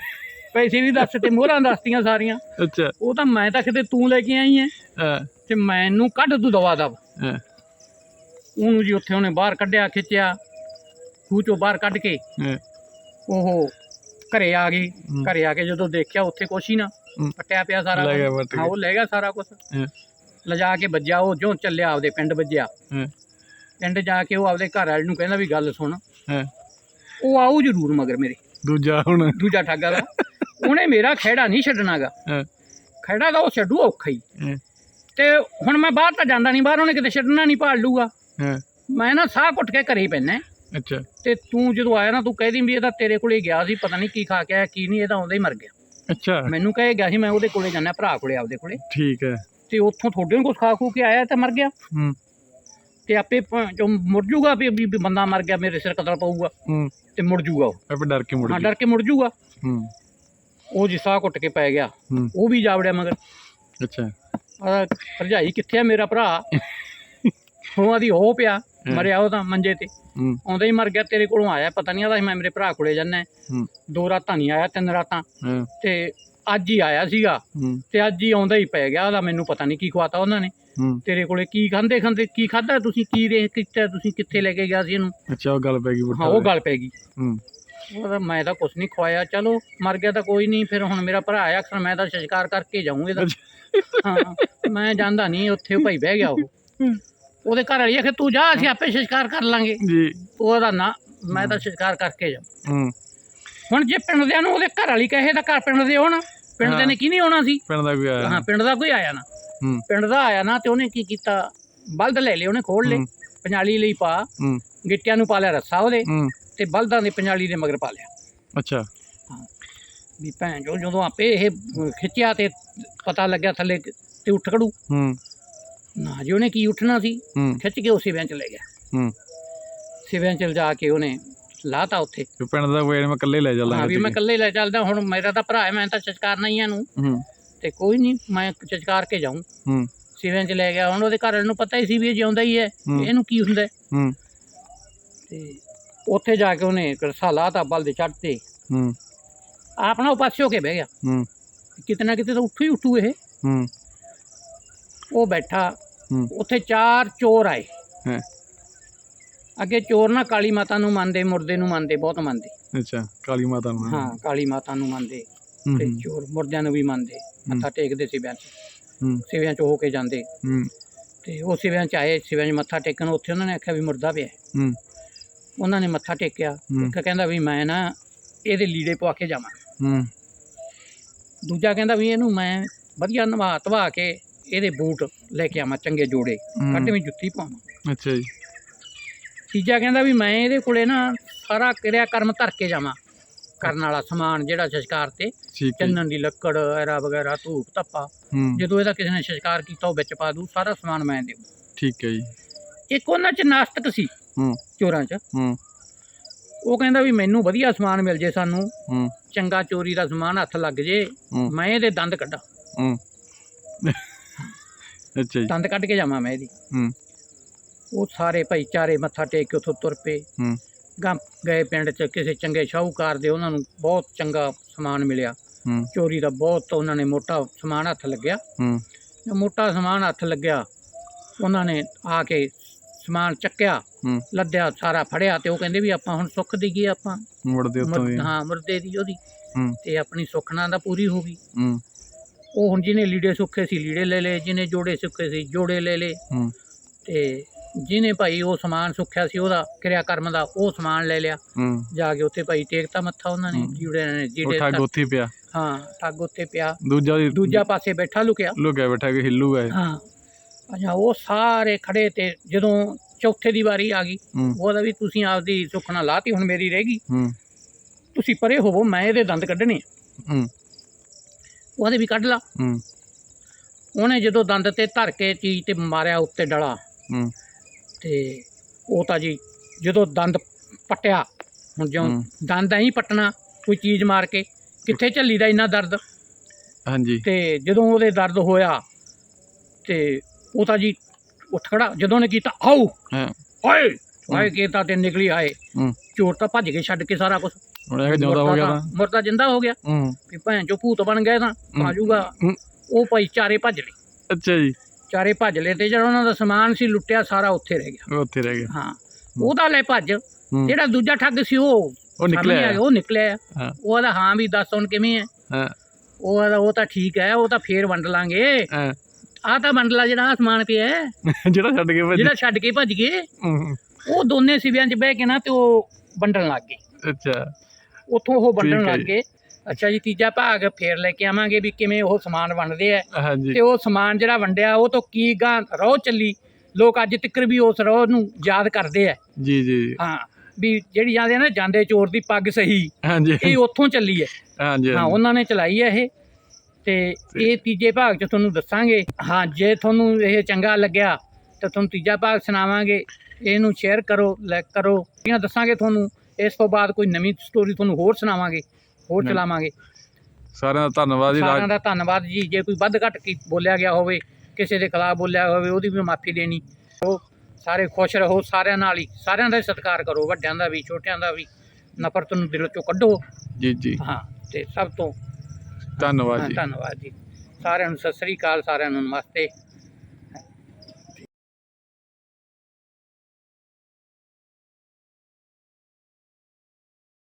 [SPEAKER 1] ਪੈਸੇ ਵੀ ਦੱਸ ਤੇ ਮੋਹਰਾਂ ਦੱਸਤੀਆਂ ਸਾਰੀਆਂ।
[SPEAKER 2] ਅੱਛਾ।
[SPEAKER 1] ਉਹ ਤਾਂ ਮੈਂ ਤਾਂ ਕਿਤੇ ਤੂੰ ਲੈ ਕੇ ਆਈ ਐ। ਤੇ ਮੈਨੂੰ ਕੱਢ ਤੂੰ ਦਵਾ ਦਵ। ਉਹਨੂੰ ਜੀ ਉੱਥੇ ਉਹਨੇ ਬਾਹਰ ਕੱਢਿਆ ਖਿੱਚਿਆ। ਖੂਹ ਚੋਂ ਬਾਹਰ ਕੱਢ ਕੇ ਉਹ ਘਰੇ ਆ ਗਈ। ਘਰੇ ਆ ਕੇ ਜਦੋਂ ਦੇਖਿਆ ਉੱਥੇ ਕੁਛ ਹੀ ਨਾ। ਪੱਟਿਆ ਪਿਆ ਸਾਰਾ ਕੁਛ। ਹਾਂ ਉਹ ਲੈ ਗਿਆ ਸਾਰਾ ਕੁਝ
[SPEAKER 2] ਹਾਂ,
[SPEAKER 1] ਲਿਜਾ ਕੇ ਵੱਜਿਆ ਉਹ ਜੋ ਚੱਲਿਆ ਆਪਦੇ ਪਿੰਡ ਵੱਜਿਆ। ਪਿੰਡ ਜਾ ਕੇ ਉਹ ਆਪਦੇ ਘਰ ਵਾਲੇ ਨੂੰ ਕਹਿੰਦਾ ਵੀ ਗੱਲ ਸੁਣ।
[SPEAKER 2] ਹਾਂ।
[SPEAKER 1] ਉਹ ਆਊ ਜ਼ਰੂਰ ਮਗਰ ਮੇਰੇ।
[SPEAKER 2] ਦੂਜਾ ਹੁਣ।
[SPEAKER 1] ਦੂਜਾ ਠੱਗਾ ਦਾ ਉਹਨੇ ਮੇਰਾ ਖਹਿੜਾ ਨਹੀਂ ਛੱਡਣਾਗਾ
[SPEAKER 2] ਹਾਂ,
[SPEAKER 1] ਖਹਿੜਾ ਦਾ ਉਹ ਛੱਡੂ ਔਖਾ ਹੀ। ਤੇ ਹੁਣ ਮੈਂ ਬਾਹਰ ਤਾਂ ਜਾਂਦਾ ਨਹੀਂ ਬਾਹਰ ਉਹਨੇ ਕਿਤੇ ਛੱਡਣਾ ਨਹੀਂ ਭਾਲ ਲੂਗਾ
[SPEAKER 2] ਹਾਂ,
[SPEAKER 1] ਮੈਂ ਨਾ ਸਾਹ ਘੁੱਟ ਕੇ ਘਰੇ ਹੀ ਪੈਣਾ
[SPEAKER 2] ਅੱਛਾ।
[SPEAKER 1] ਤੇ ਤੂੰ ਜਦੋਂ ਆਇਆ ਨਾ ਤੂੰ ਕਹਿਦੀ ਵੀ ਇਹ ਤਾਂ ਤੇਰੇ ਕੋਲੇ ਗਿਆ ਸੀ ਪਤਾ ਨਹੀਂ ਕੀ ਖਾ ਕੇ ਆਇਆ ਕੀ ਨਹੀਂ ਇਹ ਤਾਂ ਆਉਂਦਾ ਹੀ ਮਰ ਗਿਆ।
[SPEAKER 2] ਅੱਛਾ।
[SPEAKER 1] ਮੈਨੂੰ ਕਹੇ ਗਿਆ ਸੀ ਮੈਂ ਉਹਦੇ ਕੋਲੇ ਜਾਣਾ ਭਰਾ ਕੋਲੇ ਆਪਦੇ ਕੋਲੇ।
[SPEAKER 2] ਠੀਕ ਹੈ।
[SPEAKER 1] ਤੇ ਉੱਥੋਂ ਤੁਹਾਡੇ ਨੂੰ ਕੁਛ ਖਾ ਖੂ ਕੇ ਆਇਆ ਤੇ ਮਰ ਗਿਆ।
[SPEAKER 2] ਹੂੰ।
[SPEAKER 1] ਤੇ ਆਪੇ ਭ- ਜੋ ਮੁੜ ਜੂਗਾ ਵੀ ਵੀ ਬੰਦਾ ਮਰ ਗਿਆ ਮੇਰੇ ਸਿਰ ਕਤਲ ਪਊਗਾ।
[SPEAKER 2] ਹੂੰ।
[SPEAKER 1] ਤੇ ਮੁੜ ਜੂਗਾ ਉਹ।
[SPEAKER 2] ਆਪੇ ਡਰ ਕੇ ਮੁੜ
[SPEAKER 1] ਹਾਂ
[SPEAKER 2] ਗਈ।
[SPEAKER 1] ਡਰ ਕੇ ਮੁੜ ਜੂਗਾ।
[SPEAKER 2] ਹੂੰ।
[SPEAKER 1] ਉਹ ਜੀ ਸਾਹ ਘੁੱਟ ਕੇ ਪੈ ਗਿਆ
[SPEAKER 2] ਹੂੰ।
[SPEAKER 1] ਉਹ ਵੀ ਜਾਵੜਿਆ ਮਗਰ।
[SPEAKER 2] ਅੱਛਾ।
[SPEAKER 1] ਆ ਭਰਜਾਈ ਕਿੱਥੇ ਆ ਮੇਰਾ ਭਰਾ? ਉਹ ਆਦੀ ਹੋ। ਪਿਆ ਮਰਿਆ ਉਹ ਤਾਂ ਮੰਜੇ ਤੇ।
[SPEAKER 2] ਹੂੰ।
[SPEAKER 1] ਆਉਂਦਾ ਹੀ ਮਰ ਗਿਆ ਤੇਰੇ ਕੋਲੋਂ ਆਇਆ ਪਤਾ ਨਹੀਂ ਆਦਾ ਮੈਂ ਮੇਰੇ ਭਰਾ ਕੋਲੇ ਜਾਣਾ
[SPEAKER 2] ਹੂੰ।
[SPEAKER 1] ਦੋ ਰਾਤਾਂ ਨਹੀਂ ਆਇਆ ਤਿੰਨ ਰਾਤਾਂ।
[SPEAKER 2] ਹਾਂ।
[SPEAKER 1] ਤੇ ਅੱਜ ਹੀ ਆਇਆ ਸੀਗਾ
[SPEAKER 2] ਹੂੰ।
[SPEAKER 1] ਤੇ ਅੱਜ ਹੀ ਆਉਂਦਾ ਹੀ ਪੈ ਗਿਆ ਉਹਦਾ ਮੈਨੂੰ ਪਤਾ ਨਹੀਂ ਕੀ ਖਵਾਤਾ ਉਹਨਾਂ ਨੇ।
[SPEAKER 2] ਹੂੰ।
[SPEAKER 1] ਤੇਰੇ ਕੋਲੇ ਕੀ ਖਾਂਦੇ ਖਾਂਦੇ ਕੀ ਖਾਦਾ ਤੁਸੀਂ ਕੀ ਰੇ ਕੀਤਾ ਤੁਸੀਂ ਕਿੱਥੇ ਲੈ ਕੇ ਗਿਆ ਸੀ ਇਹਨੂੰ?
[SPEAKER 2] ਅੱਛਾ ਉਹ ਗੱਲ ਪੈ ਗਈ
[SPEAKER 1] ਹਾਂ ਉਹ ਗੱਲ ਪੈ ਗਈ।
[SPEAKER 2] ਹੂੰ।
[SPEAKER 1] ਉਹਦਾ ਮੈਂ ਤਾਂ ਕੁਛ ਨਹੀਂ ਖਵਾਇਆ ਚਲੋ ਮਰ ਗਿਆ ਤਾਂ ਕੋਈ ਨਹੀਂ ਫਿਰ ਹੁਣ ਮੇਰਾ ਭਰਾ ਆਇਆ ਅਕਸਰ ਮੈਂ ਤਾਂ ਸੰਸਕਾਰ ਕਰਕੇ ਜਾਊਂ ਇਹਦਾ। ਹਾਂ ਮੈਂ ਜਾਂਦਾ ਨਹੀਂ ਉੱਥੇ ਉਹ ਭਾਈ ਬਹਿ ਗਿਆ ਉਹ। ਉਹਦੇ ਘਰ ਵਾਲੀ ਆਖੇ ਤੂੰ ਜਾ ਅਸੀਂ ਆਪੇ ਸੰਸਕਾਰ ਕਰ ਲਾਂਗੇ।
[SPEAKER 2] ਜੀ।
[SPEAKER 1] ਉਹਦਾ ਨਾ ਮੈਂ ਤਾਂ ਸੰਸਕਾਰ ਕਰਕੇ ਜਾ
[SPEAKER 2] ਹੂੰ।
[SPEAKER 1] ਹੁਣ ਜੇ ਪਿੰਡ ਦਿਆਂ ਨੂੰ ਉਹਦੇ ਘਰ ਵਾਲੀ ਕਹੇ ਤਾਂ ਘਰ ਪਿੰਡ ਦੇ ਹੋਣ ਪਿੰਡ ਦੇ ਨੇ ਕੀ ਨਹੀਂ ਹੋਣਾ ਸੀ?
[SPEAKER 2] ਪਿੰਡ ਦਾ ਕੋਈ ਆਇਆ
[SPEAKER 1] ਹਾਂ ਪਿੰਡ ਦਾ ਕੋਈ ਆਇਆ ਨਾ।
[SPEAKER 2] ਹੂੰ।
[SPEAKER 1] ਪਿੰਡ ਦਾ ਆਇਆ ਨਾ ਤੇ ਉਹਨੇ ਕੀ ਕੀਤਾ? ਬਲਦ ਲੈ ਲਏ ਉਹਨੇ ਖੋਲ ਲਏ। ਪੰਜਾਲੀ ਲਈ ਪਾ।
[SPEAKER 2] ਹੂੰ।
[SPEAKER 1] ਗਿੱਟਿਆਂ ਨੂੰ ਪਾ ਲਿਆ ਰੱਸਾ ਉਹਦੇ
[SPEAKER 2] ਹੂੰ।
[SPEAKER 1] ਤੇ ਬਲਦਾਂ ਦੀ ਪੰਜਾਲੀ ਦੇ ਮਗਰ ਪਾ ਲਿਆ।
[SPEAKER 2] ਅੱਛਾ।
[SPEAKER 1] ਵੀ ਭੈਣ ਜੋ ਜਦੋਂ ਆਪੇ ਇਹ ਖਿੱਚਿਆ ਤੇ ਪਤਾ ਲੱਗਿਆ ਥੱਲੇ ਤੇ ਉੱਠ ਖੜੂ।
[SPEAKER 2] ਹੂੰ।
[SPEAKER 1] ਨਾ ਜੀ ਉਹਨੇ ਕੀ ਉੱਠਣਾ ਸੀ ਖਿੱਚ ਕੇ ਉਸੇ ਵਿੱਚ ਲੈ ਗਿਆ।
[SPEAKER 2] ਹੂੰ।
[SPEAKER 1] ਸਿਵਿਆਂ ਚ ਜਾ ਕੇ ਉਹਨੇ ਲਾਤਾ ਉੱਥੇ।
[SPEAKER 2] ਪਿੰਡ ਦਾ ਕੋਈ ਮੈਂ ਇਕੱਲੇ ਲੈ ਚੱਲਾਂ
[SPEAKER 1] ਹਾਂ ਵੀ ਮੈਂ ਇਕੱਲੇ ਲੈ ਚੱਲਦਾ ਹੁਣ ਮੇਰਾ ਤਾਂ ਭਰਾ ਹੈ ਮੈਂ ਤਾਂ ਚਚਕਾਰਨਾ ਹੀ ਆ ਇਹਨੂੰ।
[SPEAKER 2] ਹੂੰ।
[SPEAKER 1] ਤੇ ਕੋਈ ਨਹੀਂ ਮੈਂ ਚਚਕਾਰ ਕੇ ਜਾਊਂ।
[SPEAKER 2] ਹੂੰ।
[SPEAKER 1] ਸਿਵਿਆਂ ਚ ਲੈ ਗਿਆ ਹੁਣ ਉਹਦੇ ਘਰ ਵਾਲੇ ਨੂੰ ਪਤਾ ਹੀ ਸੀ ਵੀ ਇਹ ਜਿਉਂਦਾ ਹੀ ਹੈ
[SPEAKER 2] ਹੂੰ।
[SPEAKER 1] ਇਹਨੂੰ ਕੀ ਹੁੰਦਾ ਹੈ।
[SPEAKER 2] ਹੂੰ।
[SPEAKER 1] ਤੇ ਉੱਥੇ ਜਾ ਕੇ ਉਹਨੇ ਕਰਸਾ ਲਾਤਾ ਬਲ ਦੇ ਚੜ੍ਹ ਤੇ।
[SPEAKER 2] ਹੂੰ।
[SPEAKER 1] ਆਪਣਾ ਉਹ ਪਾਸੇ ਹੋ ਕੇ ਬਹਿ ਗਿਆ।
[SPEAKER 2] ਹੂੰ।
[SPEAKER 1] ਕਿਤੇ ਨਾ ਕਿਤੇ ਤਾਂ ਉੱਠੂ ਹੀ ਉੱਠੂ ਇਹ।
[SPEAKER 2] ਹੂੰ।
[SPEAKER 1] ਉਹ ਬੈਠਾ।
[SPEAKER 2] ਹੂੰ।
[SPEAKER 1] ਉੱਥੇ ਚਾਰ ਚੋਰ ਆਏ।
[SPEAKER 2] ਹਾਂ।
[SPEAKER 1] ਅੱਗੇ ਚੋਰ ਨਾ ਕਾਲੀ ਮਾਤਾ ਨੂੰ ਮੰਨਦੇ ਮੁਰਦੇ ਨੂੰ ਮੰਨਦੇ ਬਹੁਤ ਮੰਨਦੇ।
[SPEAKER 2] ਅੱਛਾ ਕਾਲੀ ਮਾਤਾ ਨੂੰ
[SPEAKER 1] ਹਾਂ। ਕਾਲੀ ਮਾਤਾ ਨੂੰ ਮੰਨਦੇ ਤੇ ਚੋਰ ਮੁਰਦਿਆਂ ਨੂੰ ਵੀ ਮੰਨਦੇ। ਮੱਥਾ ਟੇਕਦੇ 'ਚ।
[SPEAKER 2] ਹੂੰ।
[SPEAKER 1] ਸਿਵਿਆਂ 'ਚ ਹੋ ਕੇ ਜਾਂਦੇ।
[SPEAKER 2] ਹੂੰ।
[SPEAKER 1] ਤੇ ਉਹ ਸਿਵਿਆਂ 'ਚ ਆਏ ਸਿਵਿਆਂ 'ਚ ਮੱਥਾ ਟੇਕਣ ਉੱਥੇ ਉਹਨਾਂ ਨੇ ਆਖਿਆ ਵੀ ਮੁਰਦਾ ਪਿਆ। ਉਹਨਾਂ ਨੇ ਮੱਥਾ ਟੇਕਿਆ। ਇੱਕ ਕਹਿੰਦਾ ਵੀ ਮੈਂ ਨਾ ਇਹਦੇ ਲੀੜੇ ਪਵਾ ਕੇ ਜਾਵਾਂ।
[SPEAKER 2] ਹੂੰ।
[SPEAKER 1] ਦੂਜਾ ਕਹਿੰਦਾ ਵੀ ਇਹਨੂੰ ਮੈਂ ਵਧੀਆ ਨਵਾ ਧਵਾ ਕੇ ਇਹਦੇ ਬੂਟ ਲੈ ਕੇ ਆਵਾਂ ਚੰਗੇ ਜੋੜੇ। ਕੱਢਵੀਂ ਜੁੱਤੀ ਪਾਵਾਂ।
[SPEAKER 2] ਅੱਛਾ ਜੀ।
[SPEAKER 1] ਤੀਜਾ ਕਹਿੰਦਾ ਵੀ ਮੈਂ ਇਹਦੇ ਕੋਲੇ ਨਾ ਸਾਰਾ ਕਿਰਿਆ ਕਰਮ ਧਰ ਕੇ ਜਾਵਾਂ। ਕਰਨ ਵਾਲਾ ਸਮਾਨ ਜਿਹੜਾ ਸੰਸਕਾਰ ਤੇ। ਚੰਨਣ ਦੀ ਲੱਕੜ ਐਰਾ ਵਗੈਰਾ ਧੂਪ ਧੱਪਾ ਜਦੋਂ ਇਹਦਾ ਕਿਸੇ ਨੇ ਸੰਸਕਾਰ ਕੀਤਾ ਉਹ ਵਿੱਚ ਪਾ ਦੂ ਸਾਰਾ ਸਮਾਨ ਮੈਂ ਦੇਵਾਂ
[SPEAKER 2] ਠੀਕ ਹੈ ਜੀ।
[SPEAKER 1] ਇੱਕ ਉਹਨਾਂ ਚ ਨਾਸਤਕ ਸੀ
[SPEAKER 2] ਹੂੰ।
[SPEAKER 1] ਚੋਰਾਂ ਚ।
[SPEAKER 2] ਹੂੰ।
[SPEAKER 1] ਉਹ ਕਹਿੰਦਾ ਵੀ ਮੈਨੂੰ ਵਧੀਆ ਸਮਾਨ ਮਿਲ ਜੇ ਸਾਨੂੰ
[SPEAKER 2] ਹੂੰ।
[SPEAKER 1] ਚੰਗਾ ਚੋਰੀ ਦਾ ਸਮਾਨ ਹੱਥ ਲੱਗ ਜੇ ਮੈਂ ਇਹਦੇ ਦੰਦ ਕੱਢਾਂ।
[SPEAKER 2] ਹੂੰ। ਅੱਛਾ ਜੀ।
[SPEAKER 1] ਦੰਦ ਕੱਢ ਕੇ ਜਾਵਾਂ ਮੈਂ ਇਹਦੀ।
[SPEAKER 2] ਹੂੰ।
[SPEAKER 1] ਉਹ ਸਾਰੇ ਭਾਈਚਾਰੇ ਮੱਥਾ ਟੇਕ ਕੇ ਉੱਥੋਂ ਤੁਰ ਪਏ।
[SPEAKER 2] ਹੂੰ।
[SPEAKER 1] ਗਾਂ ਗਏ ਪਿੰਡ 'ਚ ਕਿਸੇ ਚੰਗੇ ਸ਼ਾਹੂਕਾਰ ਦੇ ਉਹਨਾਂ ਨੂੰ ਬਹੁਤ ਚੰਗਾ ਸਮਾਨ ਮਿਲਿਆ।
[SPEAKER 2] ਹੂੰ।
[SPEAKER 1] ਚੋਰੀ ਦਾ ਬਹੁਤ ਉਹਨਾਂ ਨੇ ਮੋਟਾ ਸਮਾਨ ਹੱਥ ਲੱਗਿਆ।
[SPEAKER 2] ਹੂੰ।
[SPEAKER 1] ਜੋ ਮੋਟਾ ਸਮਾਨ ਹੱਥ ਲੱਗਿਆ ਉਹਨਾਂ ਨੇ ਆ ਕੇ ਸਮਾਨ ਚੱਕਿਆ
[SPEAKER 2] ਹੂੰ।
[SPEAKER 1] ਲੱਦਿਆ ਸਾਰਾ ਫੜਿਆ ਤੇ ਉਹ ਕਹਿੰਦੇ ਵੀ ਆਪਾਂ ਹੁਣ ਸੁੱਖ ਦੀਏ ਆਪਾਂ?
[SPEAKER 2] ਮੁੜਦੇ ਉੱਤੋਂ ਦੀ।
[SPEAKER 1] ਹਾਂ ਮੁਰਦੇ ਦੀ ਉਹਦੀ।
[SPEAKER 2] ਹੂੰ।
[SPEAKER 1] ਤੇ ਆਪਣੀ ਸੁਖਣਾ ਦਾ ਪੂਰੀ ਹੋ ਗਈ।
[SPEAKER 2] ਹੂੰ।
[SPEAKER 1] ਉਹ ਹੁਣ ਜਿਹਨੇ ਲੀੜੇ ਸੁੱਖੇ ਸੀ ਲੀੜੇ ਲੈ ਲਏ ਜਿਹਨੇ ਜੋੜੇ ਸੁੱਖੇ ਸੀ ਜੋੜੇ ਲੈ ਲਏ।
[SPEAKER 2] ਹੂੰ।
[SPEAKER 1] ਤੇ ਜਿਹਨੇ ਭਾਈ ਉਹ ਸਮਾਨ ਸੁੱਖਿਆ ਸੀ ਉਹਦਾ ਕਿਰਿਆ ਕਰਮ ਦਾ ਉਹ ਸਮਾਨ ਲੈ ਲਿਆ।
[SPEAKER 2] ਹੂੰ।
[SPEAKER 1] ਜਾ ਕੇ ਉੱਥੇ ਭਾਈ ਟੇਕਤਾ ਮੱਥਾ ਉਹਨਾਂ ਨੇ
[SPEAKER 2] ਹੂੰ।
[SPEAKER 1] ਜੀੜੇ ਨੇ
[SPEAKER 2] ਉਹ
[SPEAKER 1] ਜਿਹੜੇ
[SPEAKER 2] ਠੱਗ ਉੱਥੇ ਹੀ ਪਿਆ।
[SPEAKER 1] ਹਾਂ ਠੱਗ ਉੱਤੇ ਪਿਆ।
[SPEAKER 2] ਦੂਜਾ ਵੀ
[SPEAKER 1] ਦੂਜਾ ਪਾਸੇ ਬੈਠਾ ਲੁਕਿਆ।
[SPEAKER 2] ਲੁਕਿਆ ਬੈਠਾ ਕਿ ਹਿੱਲੂਗਾ ਇਹ।
[SPEAKER 1] ਹਾਂ। ਅੱਛਾ ਉਹ ਸਾਰੇ ਖੜੇ ਤੇ ਜਦੋਂ ਚੌਥੇ ਦੀ ਵਾਰੀ ਆ ਗਈ
[SPEAKER 2] ਹੂੰ।
[SPEAKER 1] ਉਹਦਾ ਵੀ ਤੁਸੀਂ ਆਪਦੀ ਸੁਖਣਾ ਲਾਤੀ ਹੁਣ ਮੇਰੀ ਰਹਿ ਗਈ।
[SPEAKER 2] ਹੂੰ।
[SPEAKER 1] ਤੁਸੀਂ ਪਰੇ ਹੋਵੋ ਮੈਂ ਇਹਦੇ ਦੰਦ ਕੱਢਣੇ ਆ।
[SPEAKER 2] ਹੂੰ।
[SPEAKER 1] ਉਹਦੇ ਵੀ ਕੱਢ ਲਾ।
[SPEAKER 2] ਹੂੰ।
[SPEAKER 1] ਉਹਨੇ ਜਦੋਂ ਦੰਦ ਤੇ ਧਰ ਕੇ ਚੀਜ਼ ਤੇ ਮਾਰਿਆ ਉੱਤੇ ਡਲਾ।
[SPEAKER 2] ਹੂੰ।
[SPEAKER 1] ਤੇ ਉਹ ਤਾਂ ਜੀ ਜਦੋਂ ਦੰਦ ਪਟਿਆ ਹੁਣ ਜਿਉਂ
[SPEAKER 2] ਹੂੰ।
[SPEAKER 1] ਦੰਦ ਐਂ ਪਟਣਾ ਕੋਈ ਚੀਜ਼ ਮਾਰ ਕੇ ਕਿੱਥੇ ਝੱਲੀ ਦਾ ਇੰਨਾ ਦਰਦ?
[SPEAKER 2] ਹਾਂਜੀ।
[SPEAKER 1] ਤੇ ਜਦੋਂ ਉਹਦੇ ਦਰਦ ਹੋਇਆ ਤੇ ਉਹ ਤਾਂ ਜੀ ਉੱਠ ਖੜਾ ਜਦੋਂ ਉਹਨੇ ਕੀਤਾ ਆਓ!
[SPEAKER 2] ਹਾਂ।
[SPEAKER 1] ਹਾਏ ਹਾਏ ਕੀਤਾ ਤੇ ਨਿਕਲੀ ਆਏ।
[SPEAKER 2] ਹੂੰ।
[SPEAKER 1] ਚੋਰ ਤਾਂ ਭੱਜ ਕੇ ਛੱਡ ਕੇ ਸਾਰਾ ਕੁਝ
[SPEAKER 2] ਹੁਣ ਇਹ ਜਿਉਂਦਾ ਹੋ ਗਿਆ ਤਾਂ।
[SPEAKER 1] ਮੁਰਦਾ ਜਿੰਦਾ ਹੋ ਗਿਆ।
[SPEAKER 2] ਹੂੰ।
[SPEAKER 1] ਵੀ ਭੈਣ ਚੋ ਭੂਤ ਬਣ ਗਏ ਤਾਂ
[SPEAKER 2] ਹੂੰ।
[SPEAKER 1] ਆ ਜਾਊਗਾ।
[SPEAKER 2] ਹੂੰ।
[SPEAKER 1] ਉਹ ਭਾਈ ਚਾਰੇ ਭੱਜ ਲਏ।
[SPEAKER 2] ਅੱਛਾ ਜੀ।
[SPEAKER 1] ਚਾਰੇ ਭੱਜ ਲਏ ਤੇ ਜਿਹੜਾ ਉਹਨਾਂ ਦਾ ਸਮਾਨ ਸੀ ਲੁੱਟਿਆ ਸਾਰਾ ਉੱਥੇ ਰਹਿ ਗਿਆ।
[SPEAKER 2] ਉੱਥੇ ਰਹਿ ਗਿਆ।
[SPEAKER 1] ਹਾਂ ਉਹਦਾ ਲੈ ਭੱਜ। ਜਿਹੜਾ ਦੂਜਾ ਠੱਗ ਸੀ ਉਹ
[SPEAKER 2] ਉਹ ਨਿਕਲਿਆ।
[SPEAKER 1] ਉਹ ਨਿਕਲਿਆ। ਉਹ ਆਦਾ ਹਾਂ ਵੀ ਦੱਸ ਹੁਣ ਕਿਵੇਂ ਹੈ
[SPEAKER 2] ਹਾਂ।
[SPEAKER 1] ਉਹ ਆਦਾ ਉਹ ਤਾਂ ਠੀਕ ਹੈ ਉਹ ਤਾਂ ਫੇਰ ਵੰਡ ਲਾਂਗੇ।
[SPEAKER 2] ਹਾਂ।
[SPEAKER 1] ਆ ਤਾਂ ਵੰਡ ਲਾ ਜਿਹੜਾ ਸਮਾਨ ਪਿਆ ਹੈ,
[SPEAKER 2] ਜਿਹੜਾ ਛੱਡ ਕੇ ਭੱਜ
[SPEAKER 1] ਜਿਹੜਾ ਛੱਡ ਕੇ ਭੱਜ ਗਏ। ਉਹ ਦੋਨੇ ਸਿਵਿਆਂ 'ਚ ਬਹਿ ਕੇ ਨਾ ਤੇ ਉਹ ਵੰਡਣ ਲੱਗ ਗਏ।
[SPEAKER 2] ਅੱਛਾ।
[SPEAKER 1] ਉੱਥੋਂ ਉਹ ਵੰਡਣ ਲੱਗ। ਗਏ। ਅੱਛਾ ਜੀ ਤੀਜਾ ਭਾਗ ਫੇਰ ਲੈ ਕੇ ਆਵਾਂਗੇ ਵੀ ਕਿਵੇਂ ਉਹ ਸਮਾਨ ਵੰਡਦੇ ਆ।
[SPEAKER 2] ਹਾਂਜੀ।
[SPEAKER 1] ਤੇ ਉਹ ਸਮਾਨ ਜਿਹੜਾ ਵੰਡਿਆ ਉਹ ਤੋਂ ਕੀ ਗਾਂ ਰੋਹ ਚੱਲੀ? ਲੋਕ ਅੱਜ ਤੱਕ ਵੀ ਉਸ ਰੋਹ ਨੂੰ ਯਾਦ ਕਰਦੇ ਆ।
[SPEAKER 2] ਜੀ ਜੀ।
[SPEAKER 1] ਹਾਂ ਵੀ ਜਿਹੜੀ ਜਾਂਦੇ ਆ ਨਾ ਜਾਂਦੇ ਚੋਰ ਦੀ ਪੱਗ ਸਹੀ
[SPEAKER 2] ਹਾਂਜੀ।
[SPEAKER 1] ਇਹ ਉੱਥੋਂ ਚੱਲੀ ਹੈ।
[SPEAKER 2] ਹਾਂਜੀ
[SPEAKER 1] ਹਾਂ ਉਹਨਾਂ ਨੇ ਚਲਾਈ ਹੈ ਇਹ। ਤੇ ਇਹ ਤੀਜੇ ਭਾਗ 'ਚ ਤੁਹਾਨੂੰ ਦੱਸਾਂਗੇ। ਹਾਂ ਜੇ ਤੁਹਾਨੂੰ ਇਹ ਚੰਗਾ ਲੱਗਿਆ ਤਾਂ ਤੁਹਾਨੂੰ ਤੀਜਾ ਭਾਗ ਸੁਣਾਵਾਂਗੇ। ਇਹਨੂੰ ਸ਼ੇਅਰ ਕਰੋ ਲਾਈਕ ਕਰੋ। ਇਹ ਦੱਸਾਂਗੇ ਤੁਹਾਨੂੰ। ਇਸ ਤੋਂ ਬਾਅਦ ਕੋਈ ਨਵੀਂ ਸਟੋਰੀ ਤੁਹਾਨੂੰ ਹੋਰ ਸੁਣਾਵਾਂਗੇ। ਹੋਰ
[SPEAKER 2] ਨਹੀਂ।
[SPEAKER 1] ਚਲਾਵਾਂਗੇ।
[SPEAKER 2] ਸਾਰਿਆਂ ਦਾ ਧੰਨਵਾਦ ਜੀ
[SPEAKER 1] ਸਾਰਿਆਂ
[SPEAKER 2] ਰਾਜ
[SPEAKER 1] ਦਾ ਧੰਨਵਾਦ ਜੀ ਜੇ ਕੋਈ ਵੱਧ ਘੱਟ ਕੀ ਬੋਲਿਆ ਗਿਆ ਹੋਵੇ ਕਿਸੇ ਦੇ ਖਿਲਾਫ ਬੋਲਿਆ ਹੋਵੇ ਉਹਦੀ ਵੀ ਮਾਫੀ ਦੇਣੀ। ਉਹ ਸਾਰੇ ਖੁਸ਼ ਰਹੋ ਸਾਰਿਆਂ ਨਾਲ ਹੀ ਸਾਰਿਆਂ ਦਾ ਹੀ ਸਤਿਕਾਰ ਕਰੋ ਵੱਡਿਆਂ ਦਾ ਵੀ ਛੋਟਿਆਂ ਦਾ ਵੀ। ਨਫ਼ਰਤ ਨੂੰ ਦਿਲ ਚੋਂ ਕੱਢੋ।
[SPEAKER 2] ਜੀ ਜੀ।
[SPEAKER 1] ਹਾਂ ਤੇ ਸਭ ਤੋਂ
[SPEAKER 2] ਧੰਨਵਾਦ
[SPEAKER 1] ਹਾਂ,
[SPEAKER 2] ਜੀ।
[SPEAKER 1] ਧੰਨਵਾਦ ਜੀ। ਸਾਰਿਆਂ ਨੂੰ ਸਤਿ ਸ੍ਰੀ ਅਕਾਲ ਸਾਰਿਆਂ ਨੂੰ ਨਮਸਤੇ।